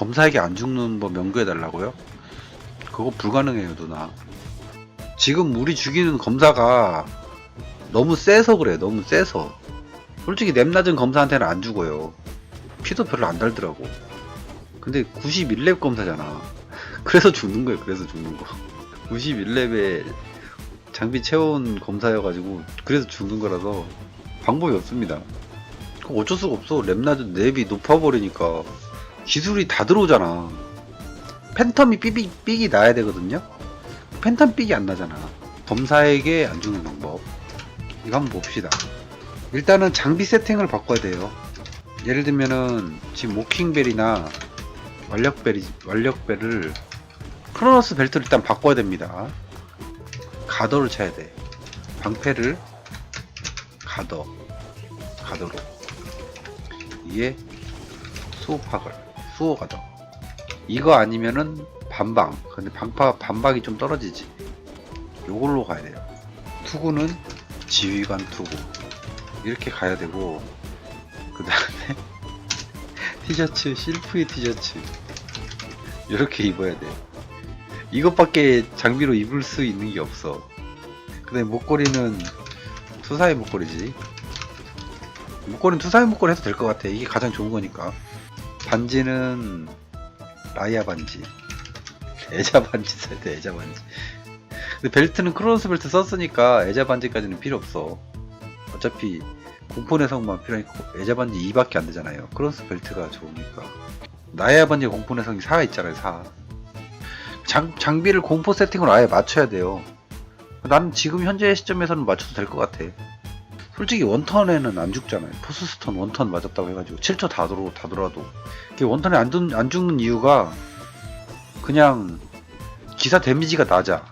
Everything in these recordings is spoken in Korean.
검사에게 안 죽는 법 연구해 달라고요? 그거 불가능해요 누나. 지금 우리 죽이는 검사가 너무 세서 그래 너무 세서. 솔직히 랩 낮은 검사한테는 안 죽어요. 피도 별로 안 달더라고. 근데 91렙 검사잖아. 그래서 죽는 거예요 그래서 죽는 거. 91렙에 장비 채워온 검사여가지고 그래서 죽는 거라서 방법이 없습니다. 어쩔 수가 없어. 랩 낮은 랩이 높아버리니까 기술이 다 들어오잖아. 팬텀이 삐삐, 삑이 나야 되거든요. 팬텀 삑이 안 나잖아. 검사에게 안 죽는 방법. 이거 한번 봅시다. 일단은 장비 세팅을 바꿔야 돼요. 예를 들면은 지금 모킹벨이나 완력벨이 완력벨을 크로노스 벨트를 일단 바꿔야 됩니다. 가더를 쳐야 돼. 방패를 가더 가더로. 이게 수호파걸 수호가더 이거 아니면은 반방. 근데 방파 반방이 좀 떨어지지. 요걸로 가야 돼요. 투구는 지휘관 투구. 이렇게 가야 되고 그 다음에 티셔츠 실프의 티셔츠. 이렇게 입어야 돼 이것밖에 장비로 입을 수 있는 게 없어. 그 다음에 목걸이는 투사의 목걸이지. 목걸이는 투사의 목걸이 해도 될 것 같아. 이게 가장 좋은 거니까 반지는 라이아 반지 애자 반지 써야 돼 애자 반지. 근데 벨트는 크로노스 벨트 썼으니까 애자 반지까지는 필요 없어. 어차피 공포 내성만 필요하니까 애자 반지 2밖에 안 되잖아요. 크로노스 벨트가 좋으니까. 라이아 반지 공포 내성이 4 있잖아요 4 장, 장비를 공포 세팅으로 아예 맞춰야 돼요. 나는 지금 현재 시점에서는 맞춰도 될 것 같아 솔직히 원턴에는 안 죽잖아요. 포스스턴 원턴 맞았다고 해가지고 7초 다 돌아 다 돌아도. 원턴에 안, 죽- 안 죽는 이유가 그냥 기사 데미지가 낮아.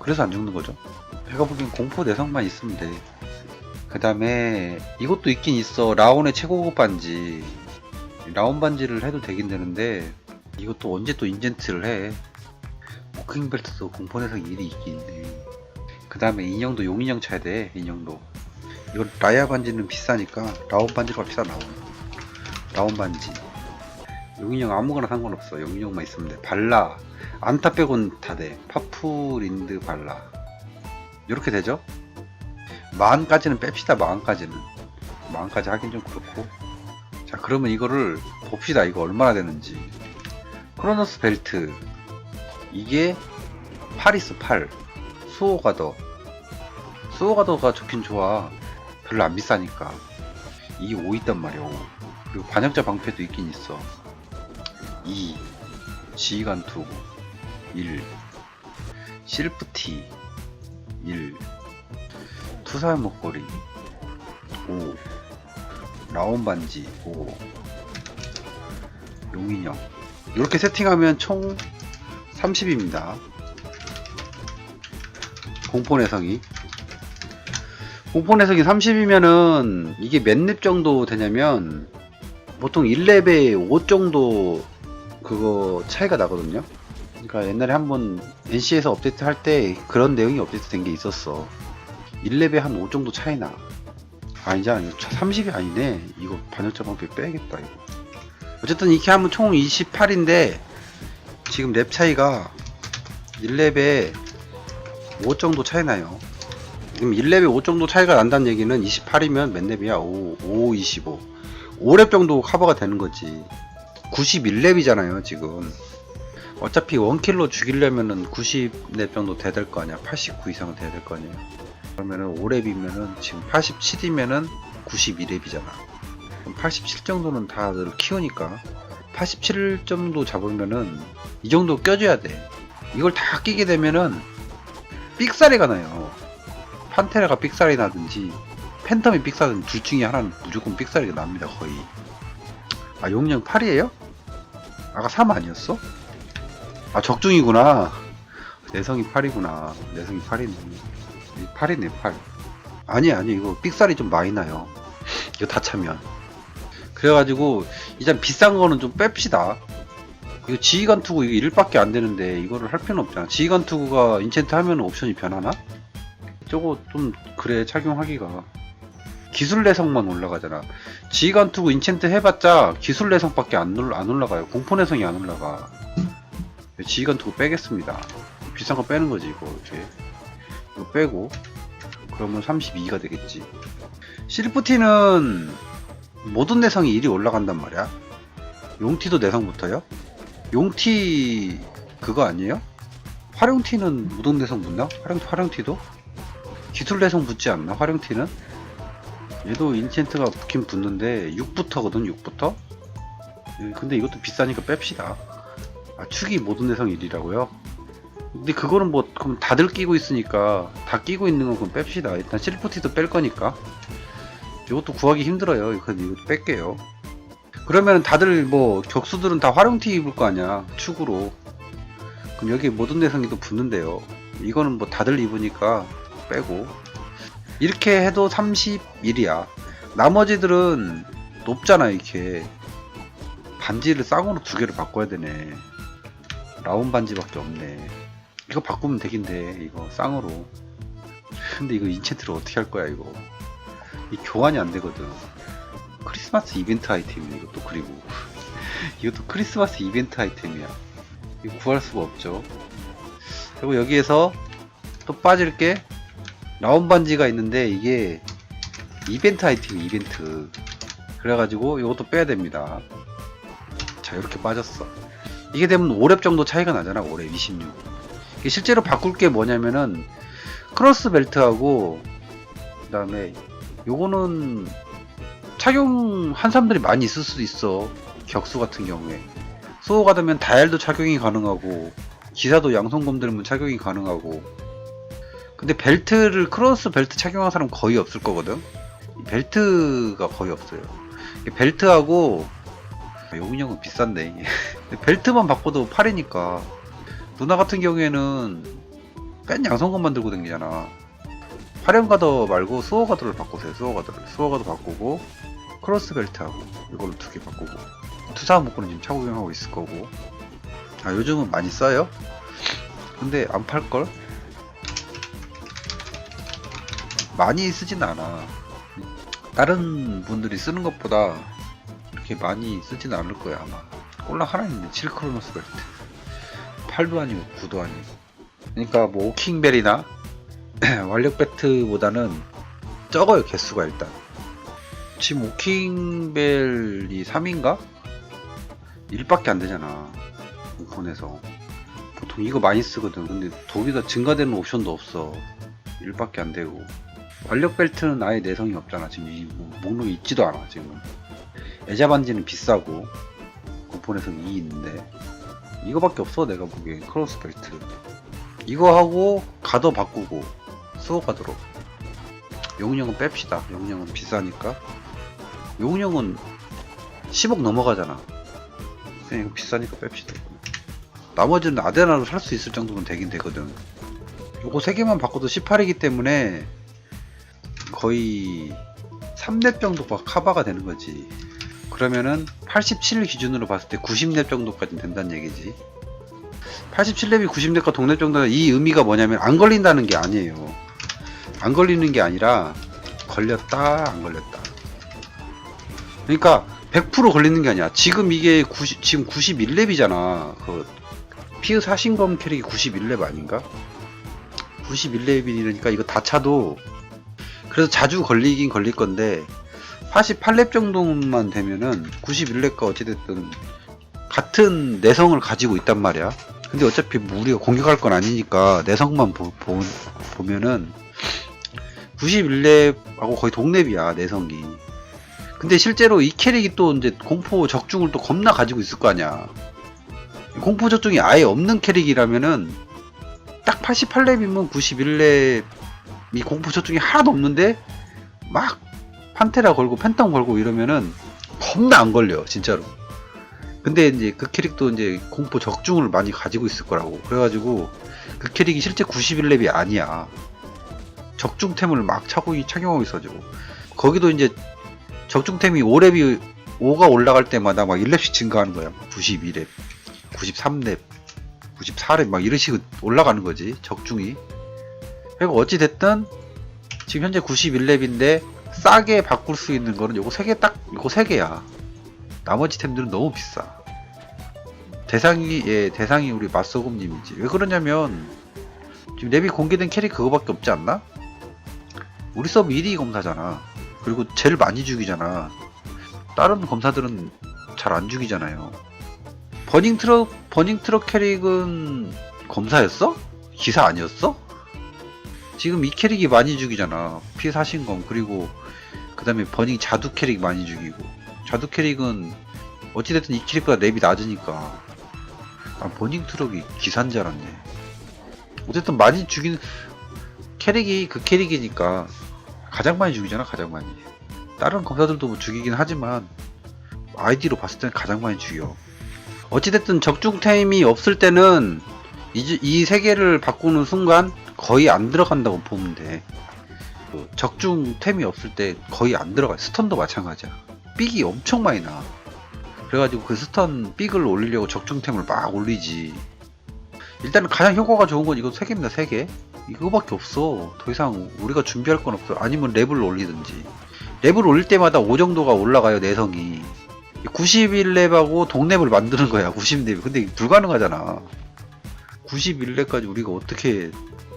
그래서 안 죽는 거죠. 제가 보기엔 공포 내성만 있으면 돼 그 다음에 이것도 있긴 있어. 라온의 최고급 반지. 라온 반지를 해도 되긴 되는데 이것도 언제 또 인젠트를 해? 모킹 벨트도 공포 내성 일이 있긴 있네. 그 다음에 인형도 용인형 차야 돼 인형도 이거 라이아 반지는 비싸니까 라온 반지가 비싸 나온 라온 반지. 용인형 아무거나 상관없어. 용인형만 있으면 돼. 발라. 안타 빼곤 다돼. 파프 린드 발라. 이렇게 되죠? 만까지는 뺍시다 만까지는. 만까지 하긴 좀 그렇고. 자 그러면 이거를 봅시다. 이거 얼마나 되는지. 크로노스 벨트. 이게 8이스 8 수호가더. 수호가더가 좋긴 좋아 별로 안 비싸니까. 이 5 있단 말이야 5. 그리고 반역자 방패도 있긴 있어. 2 지휘관 투구 1 실프티 1 투사의 목걸이 5 라온 반지 5 용인형. 이렇게 세팅하면 총 30입니다. 공포 내성이 공포 내성이 30이면은 이게 몇 렙 정도 되냐면 보통 1렙에 5 정도 그거 차이가 나거든요. 그러니까 옛날에 한번 NC에서 업데이트 할 때 그런 내용이 업데이트 된 게 있었어. 1렙에 한 5 정도 차이 나. 아니지 아니 30이 아니네. 이거 반역자 방패 빼야겠다 이거. 어쨌든 이렇게 하면 총 28인데 지금 랩 차이가 1렙에 5 정도 차이 나요 지금 1렙에 5 정도 차이가 난다는 얘기는 28이면 몇 렙이야. 5, 5, 25 5렙 정도 커버가 되는 거지. 91렙이잖아요 지금. 어차피 원킬로 죽이려면은 90렙 정도 돼야 될 거 아니야? 89 이상은 돼야 될 거 아니야 그러면은 5렙이면은 지금 87이면은 92렙이잖아. 그럼 87 정도는 다들 키우니까 87 정도 잡으면은 이 정도 껴줘야 돼. 이걸 다 끼게 되면은 삑사리가 나요 판테라가 삑사리 나든지 팬텀이 삑사리든 둘 중에 하나는 무조건 삑사리가 납니다 거의. 아 용량 8이에요? 아까 3 아니었어? 아 적중이구나. 내성이 8이구나. 내성이 8이네. 8이네 8 아니 아니 이거 삑살이 좀 많이 나요. 이거 다 차면. 그래가지고 일단 비싼 거는 좀 뺍시다. 이거 지휘관 투구 이거 1밖에 안 되는데 이거를 할 필요는 없잖아. 지휘관 투구가 인챈트 하면 옵션이 변하나? 저거 좀 그래 착용하기가 기술 내성만 올라가잖아. 지휘관 투구 인챈트 해봤자 기술 내성밖에 안, 올라, 안 올라가요. 공포 내성이 안 올라가. 지휘관 투구 빼겠습니다. 비싼 거 빼는 거지, 이거. 이렇게. 이거 빼고. 그러면 32가 되겠지. 실프티는 모든 내성이 1이 올라간단 말이야. 용티도 내성부터요? 용티 그거 아니에요? 활용티는 무동 내성 붙나? 활용 활용티도? 기술 내성 붙지 않나? 활용티는? 얘도 인챈트가 붙긴 붙는데 6부터거든 6부터? 근데 이것도 비싸니까 뺍시다. 아 축이 모든 내성 1이라고요? 근데 그거는 뭐 그럼 다들 끼고 있으니까 다 끼고 있는 건 그럼 뺍시다. 일단 실프티도 뺄 거니까. 이것도 구하기 힘들어요. 이것도 뺄게요. 그러면 다들 뭐 격수들은 다 활용티 입을 거 아니야 축으로 그럼 여기 모든 내성이 또 붙는데요 이거는 뭐 다들 입으니까 빼고. 이렇게 해도 31이야. 나머지들은 높잖아 이렇게. 반지를 쌍으로 두 개를 바꿔야 되네. 라운 반지밖에 없네. 이거 바꾸면 되긴 돼 이거 쌍으로. 근데 이거 인챈트를 어떻게 할 거야 이거? 이 교환이 안 되거든. 크리스마스 이벤트 아이템이야 이것도 그리고. 이것도 크리스마스 이벤트 아이템이야. 이거 구할 수가 없죠. 그리고 여기에서 또 빠질 게 라운 반지가 있는데 이게 이벤트 아이템이 이벤트 그래가지고 이것도 빼야 됩니다 자 이렇게 빠졌어 이게 되면 5렙 정도 차이가 나잖아 5렙 26 이게 실제로 바꿀 게 뭐냐면은 크로스 벨트하고 그 다음에 요거는 착용한 사람들이 많이 있을 수도 있어. 격수 같은 경우에. 수호가 되면 다이얼도 착용이 가능하고, 기사도 양손검 들면 착용이 가능하고. 근데 벨트를, 크로스 벨트 착용한 사람 거의 없을 거거든? 이 벨트가 거의 없어요. 이 벨트하고, 용인형은 비싼데, 이게. 근데 벨트만 바꿔도 8이니까. 누나 같은 경우에는 뺀 양손검만 들고 다니잖아. 화령가더 말고 수호가더를 바꾸세요. 수호가더를. 수호가더 바꾸고, 크로스 벨트하고 이걸로 두 개 바꾸고 투사 목걸이 지금 착용하고 있을 거고 아 요즘은 많이 써요 근데 안 팔걸 많이 쓰진 않아 다른 분들이 쓰는 것보다 이렇게 많이 쓰진 않을 거야 아마 꼴랑 하나 있네 7크로노스 벨트 8도 아니고 9도 아니고 그러니까 뭐 오킹벨이나 완력 벨트보다는 적어요 개수가 일단 지금 오킹벨이 3인가? 1밖에 안 되잖아. 본에서 보통 이거 많이 쓰거든. 근데 도비가 증가되는 옵션도 없어. 1밖에 안 되고. 완력 벨트는 아예 내성이 없잖아. 지금 이 목록이 있지도 않아. 지금. 애자 반지는 비싸고. 고폰에서는 2 있는데. 이거밖에 없어. 내가 보기엔 크로스 벨트. 이거 하고 가더 바꾸고 가더로. 용령은 뺍시다. 용령은 비싸니까. 용령은 10억 넘어가잖아. 그냥 이거 비싸니까 뺍시다. 나머지는 아데나로 살 수 있을 정도면 되긴 되거든. 요거 3개만 바꿔도 18이기 때문에 거의 3렙 정도 가- 카바가 되는 거지. 그러면은 87 기준으로 봤을 때 90렙 정도까지 된다는 얘기지. 87렙이 90렙과 동렙 정도는 이 의미가 뭐냐면 안 걸린다는 게 아니에요. 안 걸리는 게 아니라 걸렸다 안 걸렸다. 그러니까 100% 걸리는 게 아니야. 지금 이게 90, 지금 91렙이잖아. 그 피우 사신검 캐릭이 91렙 아닌가? 91렙이니까 이거 다 차도 그래서 자주 걸리긴 걸릴 건데 88렙 정도만 되면은 91렙과 어찌됐든 같은 내성을 가지고 있단 말이야. 근데 어차피 뭐 우리가 공격할 건 아니니까 내성만 보, 보, 보면은 91렙하고 거의 동렙이야 내성이. 근데 실제로 이 캐릭이 또 이제 공포 적중을 또 겁나 가지고 있을 거 아니야. 공포 적중이 아예 없는 캐릭이라면은 딱 88렙이면 91렙 이 공포 적중이 하나도 없는데 막 판테라 걸고 팬텀 걸고 이러면은 겁나 안 걸려 진짜로. 근데 이제 그 캐릭도 이제 공포 적중을 많이 가지고 있을 거라고. 그래가지고 그 캐릭이 실제 91렙이 아니야. 적중템을 막 차고 착용하고 있어가지고 거기도 이제 적중템이 5렙이 5가 올라갈 때마다 막 1렙씩 증가하는 거야. 92렙, 93렙, 94렙 막 이런 식으로 올라가는 거지. 적중이. 그리고 어찌 됐든 지금 현재 91렙인데 싸게 바꿀 수 있는 거는 요거 세개딱 요거 세 개야. 나머지 템들은 너무 비싸. 대상이 예 대상이 우리 맛소금님이지. 왜 그러냐면 지금 랩이 공개된 캐릭 그거밖에 없지 않나? 우리 서브 1위 검사잖아. 그리고 제일 많이 죽이잖아. 다른 검사들은 잘 안 죽이잖아요. 버닝 트럭 버닝 트럭 캐릭은 검사였어? 기사 아니었어? 지금 이 캐릭이 많이 죽이잖아. 피 사신검 그리고 그 다음에 버닝 자두 캐릭 많이 죽이고 자두 캐릭은 어찌됐든 이 캐릭보다 랩이 낮으니까 난 버닝 트럭이 알았네. 어쨌든 많이 죽이는 캐릭이 그 캐릭이니까 가장 많이 죽이잖아 가장 많이. 다른 검사들도 뭐 죽이긴 하지만 아이디로 봤을 때는 가장 많이 죽여. 어찌됐든 적중템이 없을 때는 이 세 개를 바꾸는 순간 거의 안 들어간다고 보면 돼. 그 적중템이 없을 때 거의 안 들어가. 스턴도 마찬가지야. 삑이 엄청 많이 나. 그래가지고 그 스턴 삑을 올리려고 적중템을 막 올리지. 일단은 가장 효과가 좋은 건 이거 세 개입니다. 세 개. 이거밖에 없어. 더 이상 우리가 준비할 건 없어. 아니면 랩을 올리든지. 랩을 올릴 때마다 5 정도가 올라가요. 내성이. 91랩하고 동랩을 만드는 거야. 90랩. 근데 불가능하잖아. 91렙까지 우리가 어떻게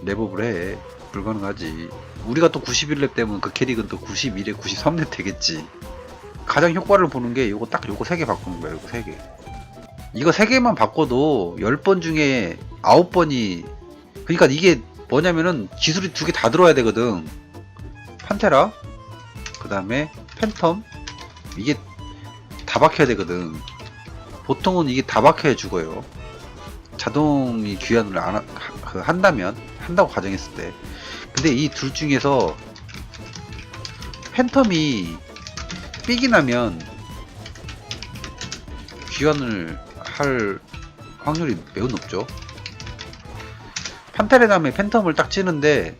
랩업을 해. 불가능하지. 우리가 또 91렙 되면 그 캐릭은 또 91렙 93렙 되겠지. 가장 효과를 보는 게 요거 딱 요거 3개 바꾸는 거야 요거 3개. 이거 3개만 바꿔도 10번 중에 9번이 그러니까 이게 뭐냐면은 기술이 두 개 다 들어야 되거든. 판테라 그 다음에 팬텀. 이게 다 박혀야 되거든. 보통은 이게 다 박혀야 죽어요. 자동이 귀환을 안 하- 그 한다면 한다고 가정했을 때. 근데 이 둘 중에서 팬텀이 삑이 나면 귀환을 할 확률이 매우 높죠. 판테라 다음에 팬텀을 딱 치는데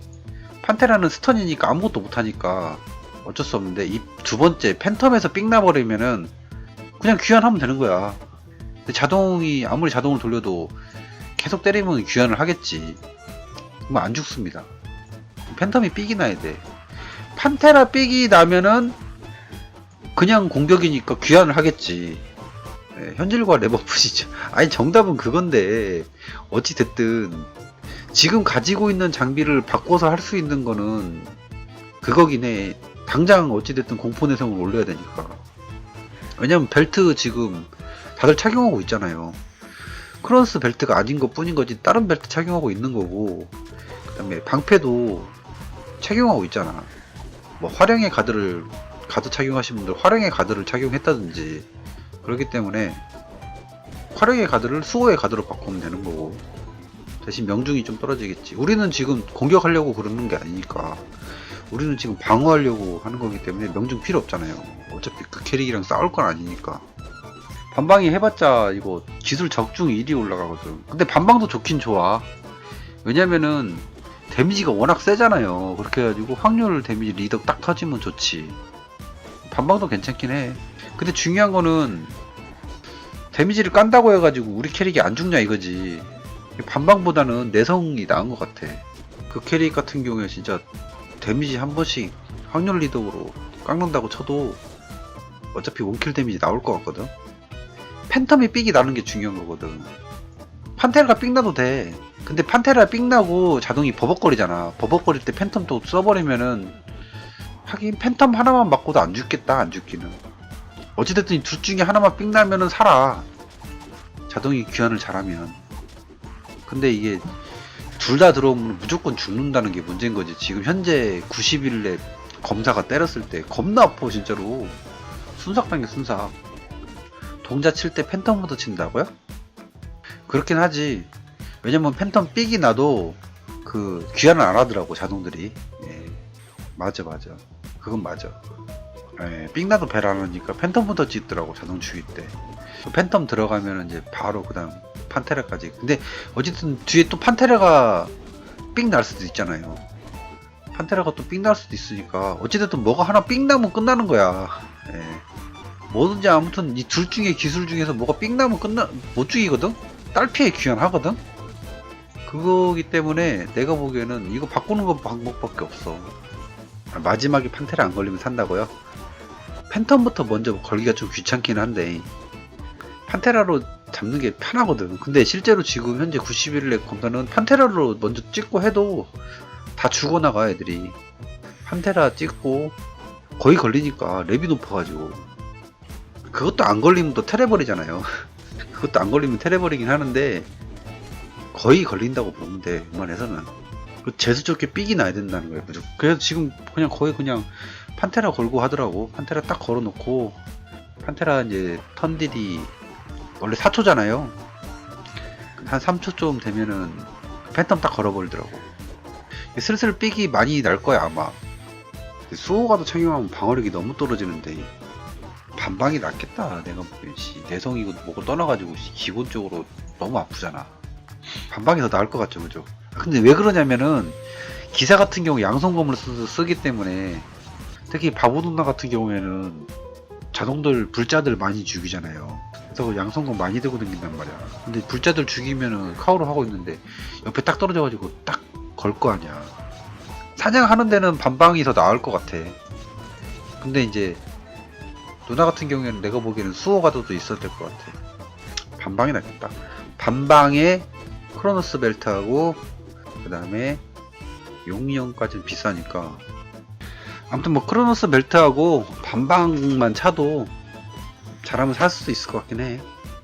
판테라는 스턴이니까 아무것도 못하니까 어쩔 수 없는데 이 두 번째 팬텀에서 삑 나버리면은 그냥 귀환하면 되는 거야. 자동이 아무리 자동을 돌려도 계속 때리면 귀환을 하겠지. 그럼 안 죽습니다. 팬텀이 삑이 나야 돼. 판테라 삑이 나면은 그냥 공격이니까 귀환을 하겠지. 네, 현질과 레버푸시죠. 아니 정답은 그건데 어찌 됐든 지금 가지고 있는 장비를 바꿔서 할 수 있는 거는 그거긴 해. 당장 어찌 됐든 공포 내성을 올려야 되니까. 왜냐면 벨트 지금 다들 착용하고 있잖아요. 크로스 벨트가 아닌 것 뿐인 거지 다른 벨트 착용하고 있는 거고. 그 다음에 방패도 착용하고 있잖아. 뭐 화령의 가드를 가드 착용하신 분들 화령의 가드를 착용했다든지 그렇기 때문에 화령의 가드를 수호의 가드로 바꾸면 되는 거고. 대신 명중이 좀 떨어지겠지. 우리는 지금 공격하려고 그러는 게 아니니까. 우리는 지금 방어하려고 하는 거기 때문에 명중 필요 없잖아요. 어차피 그 캐릭이랑 싸울 건 아니니까 반방이 해봤자 이거 기술 적중 1이 올라가거든. 근데 반방도 좋긴 좋아. 왜냐면은 데미지가 워낙 세잖아요. 그렇게 해가지고 확률 데미지 리더 딱 터지면 좋지. 반방도 괜찮긴 해. 근데 중요한 거는 데미지를 깐다고 해가지고 우리 캐릭이 안 죽냐 이거지. 반방보다는 내성이 나은 것 같아. 그 캐릭 같은 경우에 진짜 데미지 한 번씩 확률 리더로 깎는다고 쳐도 어차피 원킬 데미지 나올 것 같거든. 팬텀이 삑이 나는 게 중요한 거거든. 판테라가 삑 나도 돼. 근데 판테라 삑 나고 자동이 버벅거리잖아. 버벅거릴 때 팬텀 또 써버리면은 하긴 팬텀 하나만 맞고도 안 죽겠다 안 죽기는. 어찌됐든 이둘 중에 하나만 삑 나면은 살아. 자동이 귀환을 잘하면. 근데 이게 둘 다 들어오면 무조건 죽는다는 게 문제인 거지. 지금 현재 90일에 검사가 때렸을 때 겁나 아파 진짜로. 순삭당해 순삭. 동자 칠 때 팬텀부터 친다고요? 그렇긴 하지. 왜냐면 팬텀 삑이 나도 그 귀환을 안 하더라고 자동들이. 예. 맞아 맞아. 그건 맞아. 예, 삑 나도 벨안 하니까 팬텀부터 찍더라고 자동 죽일 때. 또 팬텀 들어가면 이제 바로 그다음 판테라까지. 근데 어쨌든 뒤에 또 판테라가 삑 날 수도 있잖아요. 판테라가 또 삑 날 수도 있으니까 어찌됐든 뭐가 하나 삑 나면 끝나는 거야. 예. 뭐든지 아무튼 이 둘 중에 기술 중에서 뭐가 삑 나면 끝나 못 죽이거든? 딸피에 귀환하거든? 그거기 때문에 내가 보기에는 이거 바꾸는 건 방법밖에 없어. 아, 마지막에 판테라 안 걸리면 산다고요? 팬텀부터 먼저 걸기가 좀 귀찮긴 한데 판테라로 잡는 게 편하거든. 근데 실제로 지금 현재 91렙 검사는 판테라로 먼저 찍고 해도 다 죽어나가 애들이. 판테라 찍고 거의 걸리니까 랩이 높아가지고 그것도 안 걸리면 또 테레버리잖아요. 그것도 안 걸리면 테레버리긴 하는데 거의 걸린다고 보면 돼. 웬만해서는. 그 재수 좋게 삑이 나야 된다는 거예요. 무조건. 그래서 지금 그냥 거의 그냥 판테라 걸고 하더라고. 판테라 딱 걸어놓고 판테라 이제 턴딜이 원래 4초잖아요. 한 3초쯤 되면은 팬텀 딱 걸어버리더라고. 슬슬 삑이 많이 날 거야 아마. 수호가도 착용하면 방어력이 너무 떨어지는데 반방이 낫겠다 내가 보기엔 씨 내성이고 뭐고 떠나가지고 씨, 기본적으로 너무 아프잖아. 반방이 더 나을 것 같죠 그죠? 근데 왜 그러냐면은 기사 같은 경우 양성검을 쓰, 쓰기 때문에 특히 바보 누나 같은 경우에는 자동들 불자들 많이 죽이잖아요. 그래서 양성검 많이 들고 다닌단 말이야. 근데 불자들 죽이면은 카우로 하고 있는데 옆에 딱 떨어져가지고 딱 걸 거 아니야. 사냥하는 데는 반방이 더 나을 것 같아. 근데 이제 누나 같은 경우에는 내가 보기에는 수호가도도 있어야 될 것 같아. 반방이 낫겠다. 반방에 크로노스 벨트하고 그 다음에 용이형까지는 비싸니까. 아무튼 뭐 크로노스 벨트하고 반방만 차도 잘하면 살 수도 있을 것 같긴 해